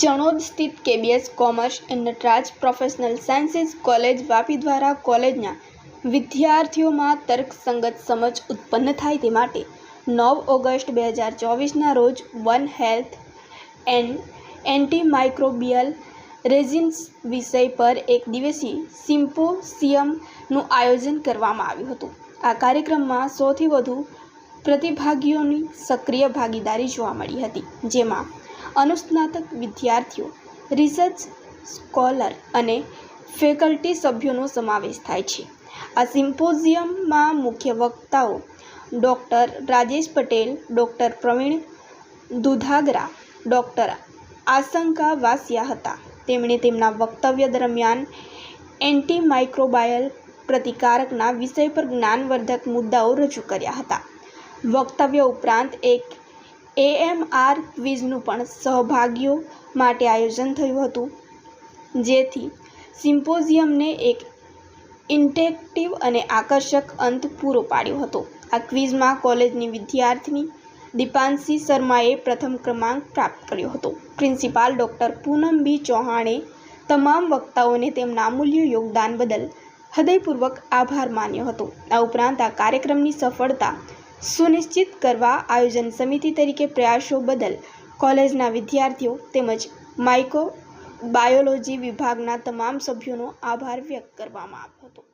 ચણોદ સ્થિત KBS commerce and Nataraj professional sciences college Vapi દ્વારા કોલેજના વિદ્યાર્થીઓમાં તર્કસંગત સમજ ઉત્પન્ન થાય તે માટે નવ ઓગસ્ટ બે હજાર ચોવીસના રોજ one health and antimicrobial resins વિષય પર એક દિવસીય સિમ્પોસિયમનું આયોજન કરવામાં આવ્યું હતું. આ કાર્યક્રમમાં સૌથી વધુ પ્રતિભાગીઓની સક્રિય ભાગીદારી જોવા મળી હતી, જેમાં અનુસ્નાતક વિદ્યાર્થીઓ રિસર્ચ સ્કોલર અને ફેકલ્ટી સભ્યોનો સમાવેશ થાય છે. આ સિમ્પોઝિયમમાં મુખ્ય વક્તાઓ doctor Rajesh Patel, doctor Pravin Dudhagara, doctor Ashanka Vasiya હતા. તેમણે તેમના વક્તવ્ય દરમિયાન એન્ટી માઇક્રોબાયલ પ્રતિકારકના વિષય પર જ્ઞાનવર્ધક મુદ્દાઓ રજૂ કર્યા હતા. વક્તવ્ય ઉપરાંત એક એએમઆર ક્વિઝનું પણ સહભાગીઓ માટે આયોજન થયું હતું. જેથી સિમ્પોઝિયમને એક ઇન્ટેક્ટિવ અને આકર્ષક અંત પૂરો પાડ્યો હતો. આ ક્વિઝમાં કોલેજની વિદ્યાર્થિની દીપાંશી શર્માએ પ્રથમ ક્રમાંક પ્રાપ્ત કર્યો હતો. પ્રિન્સિપાલ ડૉક્ટર પૂનમ બી ચૌહાણે તમામ વક્તાઓને તેમના અમૂલ્ય યોગદાન બદલ હૃદયપૂર્વક આભાર માન્યો હતો. આ ઉપરાંત આ કાર્યક્રમની સફળતા સુનિશ્ચિત કરવા આયોજન સમિતિ તરીકે પ્રયાસો બદલ કોલેજના વિદ્યાર્થીઓ તેમજ માઇક્રો બાયોલોજી વિભાગના તમામ સભ્યોનો આભાર વ્યક્ત કરવામાં આવ્યો હતો.